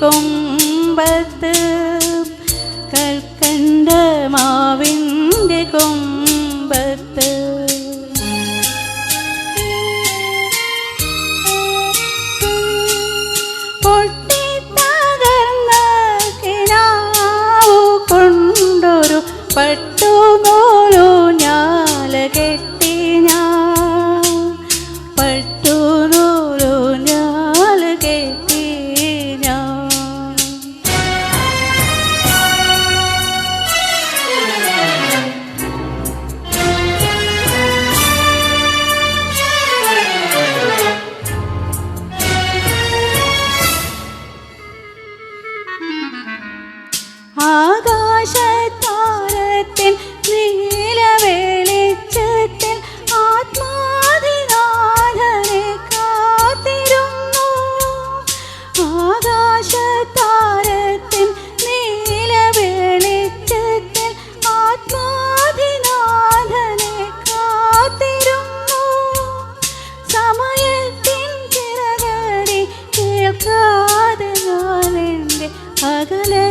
കൊമ്പത്ത് കൽക്കണ്ട മാവിന്റെ കൊമ്പത്ത്. പൊട്ടിത്തകർന്ന കിനാവ് കൊണ്ടൊരു പട്ടു ആകാശത്താരത്തിൽ നീല വെളിച്ചത്തിൽ ആത്മാതിനാഥനെ കാത്തിരുന്നു. ആകാശത്താരത്തിൽ നീല വെളിച്ചത്തിൽ ആത്മാതിനാഥനെ കാത്തിരുന്നു. സമയത്തിൻ ചിറകടി കേൾക്കാതെ ഞാൻ എന്റെ അകലെ